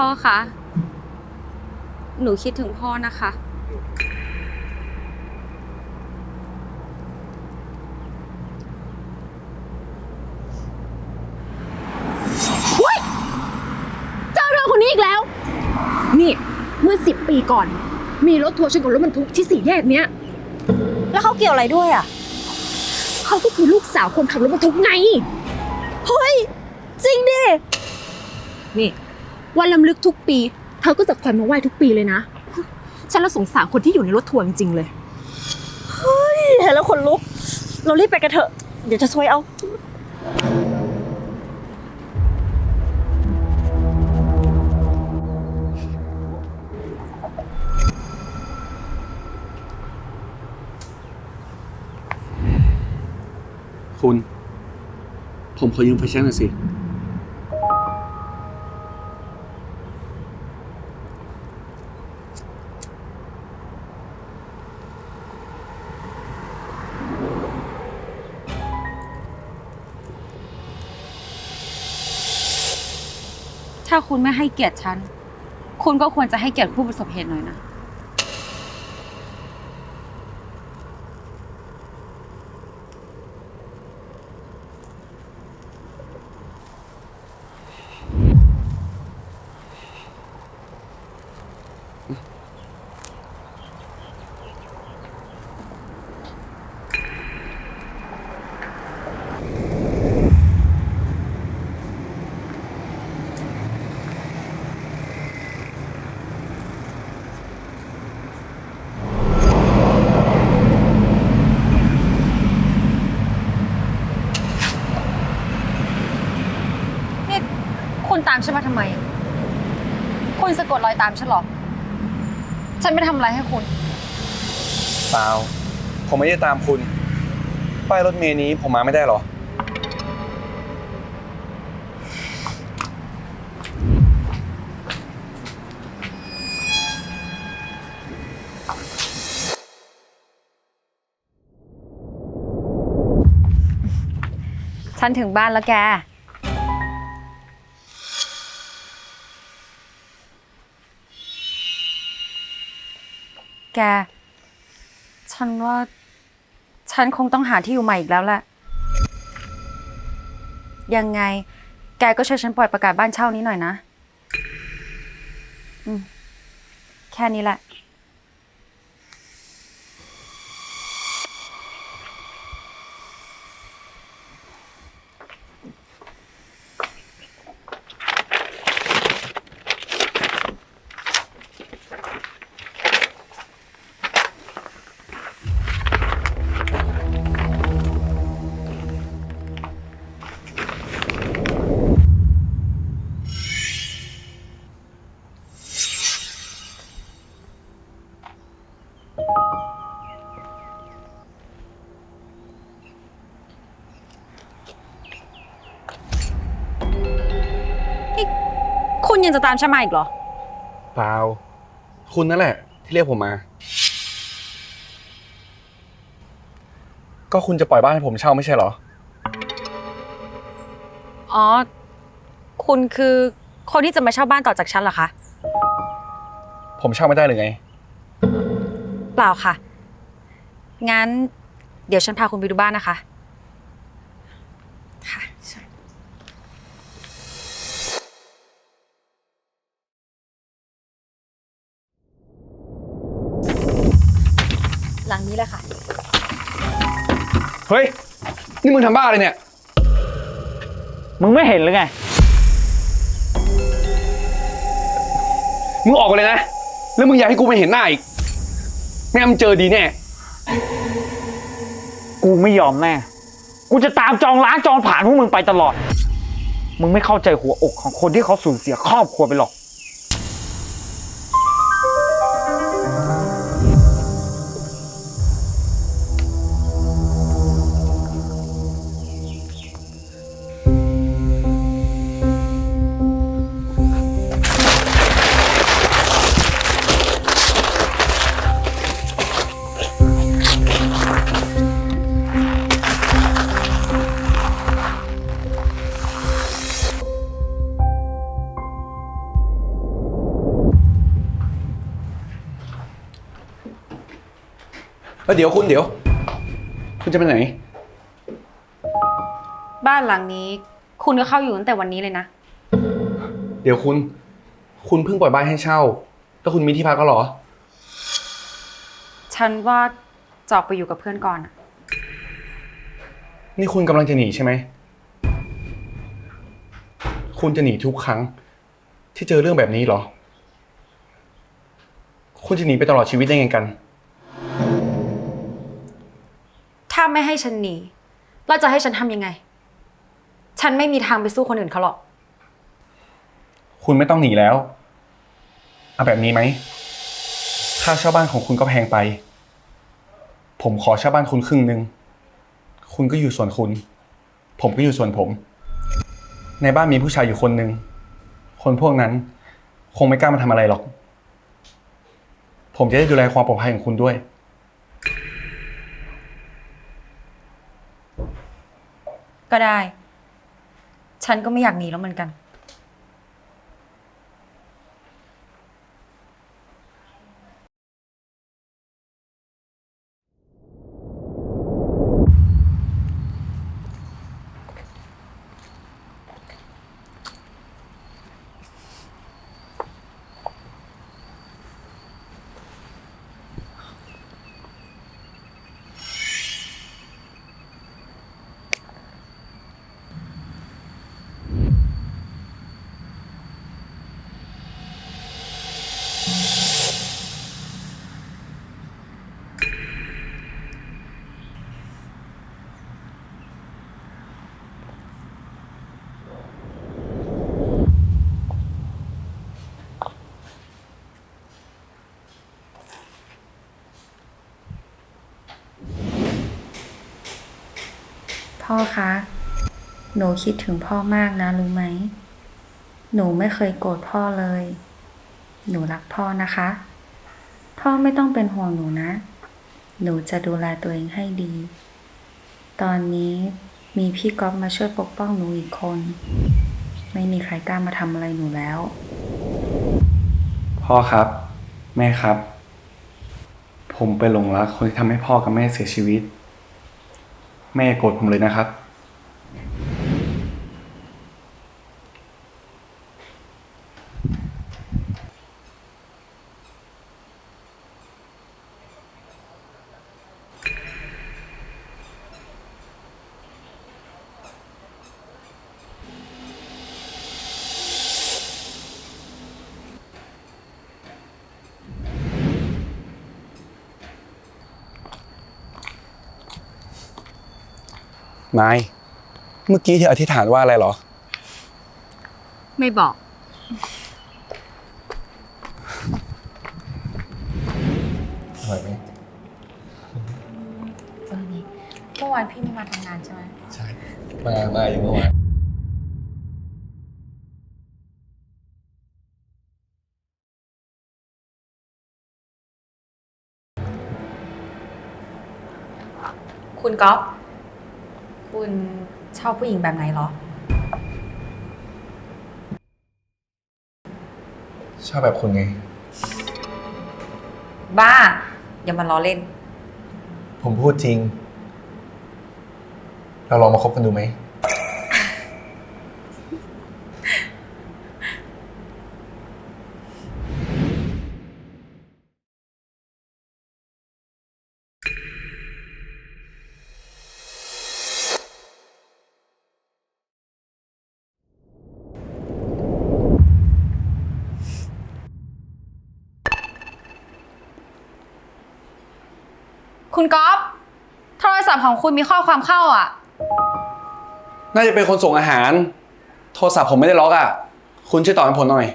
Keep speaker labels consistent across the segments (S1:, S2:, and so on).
S1: พ่อคะ หนูคิดถึงพ่อนะคะ
S2: เจอเธอคนนี้อีกแล้ว นี่เมื่อสิบปีก่อน มีรถทัวร์ชนกับรถบรรทุกที่สี่แยกเนี้ย
S3: แล้วเขาเกี่ยวอะไรด้วยอะ
S2: เขาก็คือลูกสาวคนขับรถบรรทุกไง
S3: เฮ้ย จริงดิ
S2: นี่ วันลำลึกทุกปี เธอก็จะคอยมาไหว้ทุกปีเลยนะ ฉันละสงสารคนที่อยู่ในรถทัวร์จริงๆเลย
S3: เห็นแล้วขนลุก เรารีบไปกันเถอะ เดี๋ยวจะซวยเอา
S4: คุณ ผมขอยืมไฟแช็กหน่อยสิ
S1: คุณไม่ให้เกียรติฉัน คุณก็ควรจะให้เกียรติผู้ประสบเหตุหน่อยนะ นี่คุณตามฉันมาทำไม คุณสะกดรอยตามฉันเหรอ ฉันไม่ทำอะไรให้คุณ
S4: เปล่าผมไม่ได้ตามคุณ ป้ายรถเมย์นี้ผมมาไม่ได้เหรอ
S1: ฉันถึงบ้านแล้วแก แก ฉันว่า ฉันคงต้องหาที่อยู่ใหม่อีกแล้วแหละ ยังไง แกก็ช่วยฉันปล่อยประกาศบ้านเช่านี้หน่อยนะ อืม แค่นี้แหละ ยังจะตามฉันมาอีกเหรอ
S4: เปล่า คุณนั่นแหละ ที่เรียกผมมา ก็คุณจะปล่อยบ้านให้ผมเช่าไม่ใช่เหรอ
S1: อ๋อ คุณคือคนที่จะมาเช่าบ้านต่อจากฉันเหรอคะ
S4: ผมเช่าไม่ได้หรือไง
S1: เปล่าค่ะ งั้น เดี๋ยวฉันพาคุณไปดูบ้านนะคะค่ะ หลังนี้เลยค่ะ
S4: เฮ้ย นี่มึงทำบ้าอะไรเนี่ย
S5: มึงไม่เห็นหรือไง
S4: มึงออกไปเลยนะ แล้วมึงอย่าให้กูไปเห็นหน้าอีก ไม่งั้นมึงเจอดีแน่
S5: กูไม่ยอมแน่ กูจะตามจองล้างจองผ่านพวกมึงไปตลอด มึงไม่เข้าใจหัวอกของคนที่เขาสูญเสียครอบครัวไปหรอก
S4: เดี๋ยวคุณเดี๋ยว คุณจะไปไหน
S1: บ้านหลังนี้ คุณก็เข้าอยู่ตั้งแต่วันนี้เลยนะ
S4: เดี๋ยวคุณ คุณเพิ่งปล่อยบ้านให้เช่า แล้วคุณมีที่พักก็หรอ
S1: ฉันว่าจะออกไปอยู่กับเพื่อนก่อนอะ
S4: นี่คุณกำลังจะหนีใช่ไหม คุณจะหนีทุกครั้ง ที่เจอเรื่องแบบนี้เหรอ คุณจะหนีไปตลอดชีวิตได้ไงกัน
S1: ถ้าไม่ให้ฉันหนีเราจะให้ฉันทำยังไง ฉันไม่มีทางไปสู้คนอื่นเขาหรอก
S4: คุณไม่ต้องหนีแล้ว เอาแบบนี้ไหม ค่าเช่าบ้านของคุณก็แพงไป ผมขอเช่าบ้านคุณครึ่งหนึ่ง คุณก็อยู่ส่วนคุณ ผมก็อยู่ส่วนผม ในบ้านมีผู้ชายอยู่คนหนึ่ง คนพวกนั้น คงไม่กล้ามาทำอะไรหรอก ผมจะได้ดูแลความปลอดภัยของคุณด้วย
S1: ก็ได้ ฉันก็ไม่อยากหนีแล้วเหมือนกัน
S6: พ่อคะ หนูคิดถึงพ่อมากนะรู้ไหม หนูไม่เคยโกรธพ่อเลย หนูรักพ่อนะคะ พ่อไม่ต้องเป็นห่วงหนูนะ หนูจะดูแลตัวเองให้ดี ตอนนี้มีพี่ก๊อฟมาช่วยปกป้องหนูอีกคน ไม่มีใครกล้ามาทำอะไรหนูแล้ว
S4: พ่อครับ แม่ครับ ผมไปหลงรักคนที่ทำให้พ่อกับแม่เสียชีวิต แม่โกรธผมเลยนะครับ ไม้เมื่อกี้เธออธิษฐานว่าอะไรเหรอ
S1: ไม่บอก
S4: อร่อยไหม
S1: เออนี่เมื่อวานพี่ไม่มาทำงานใช่ไหม
S4: ใช่ มามาอยู่เมื่อวาน
S1: คุณก๊อฟ คุณชอบผู้หญิงแบบไหนเหรอ
S4: ชอบแบบคุณไง
S1: บ้า อย่ามาล้อเล่น
S4: ผมพูดจริง เราลองมาคบกันดูไหม
S1: คุณก๊อฟโทรศัพท์ของคุณมีข้อความเข้าอะ
S4: น่าจะเป็นคนส่งอาหาร โทรศัพท์ผมไม่ได้ล็อกอะ คุณช่วยตอบให้ผมหน่อย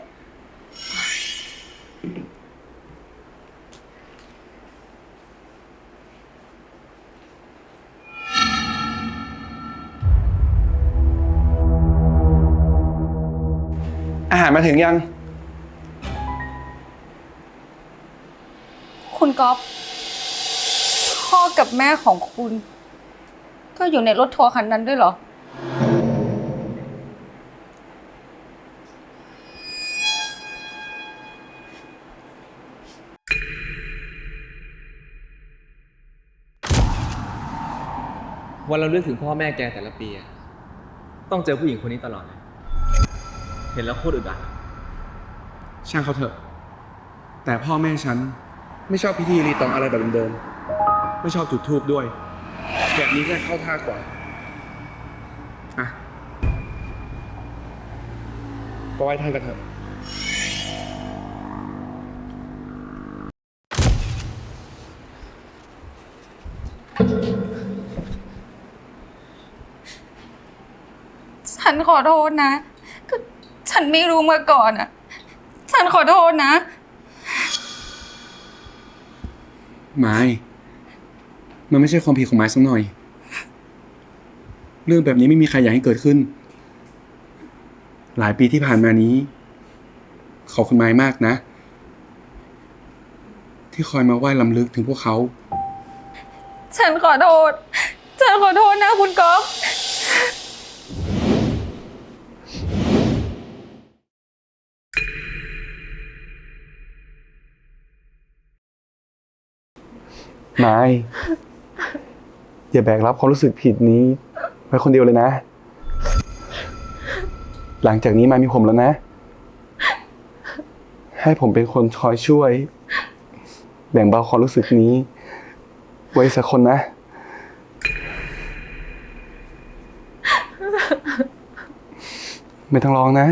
S4: อาหารมาถึงยัง
S1: คุณก๊อฟ พ่อกับแม่ของคุณ ก็อยู่ในรถทัวร์คันนั้นด้วยเหรอ
S7: วันเราเลือกถึงพ่อแม่แกแต่ละปีอะต้องเจอผู้หญิงคนนี้ตลอดเลยเห็นแล้วโคตรอึดอัด
S4: ช่างเขาเถอะ แต่พ่อแม่ฉันไม่ชอบพิธีรีตองอะไรแบบเดิมๆ ไม่ชอบจุดธูปด้วย แบบนี้ก็เข้าท่ากว่าอะก็ไหว้ท่านกันเถอะ
S1: ฉันขอโทษนะก็ฉันไม่รู้มาก่อนอะฉันขอโทษนะ
S4: ไม้ มันไม่ใช่ความผิดของไม้สักหน่อย เรื่องแบบนี้ไม่มีใครอยากให้เกิดขึ้น หลายปีที่ผ่านมานี้ ขอบคุณไม้มากนะ ที่คอยมาไหว้ลำลึกถึงพวกเขา
S1: ฉันขอโทษ ฉันขอโทษนะคุณก๊อฟ
S4: นาย อย่าแบกรับความรู้สึกผิดนี้ ไว้คนเดียวเลยนะ หลังจากนี้มามีผมแล้วนะ ให้ผมเป็นคนคอยช่วย แบ่งเบาความรู้สึกนี้ ไว้สักคนนะ ไม่ต้องร้องนะ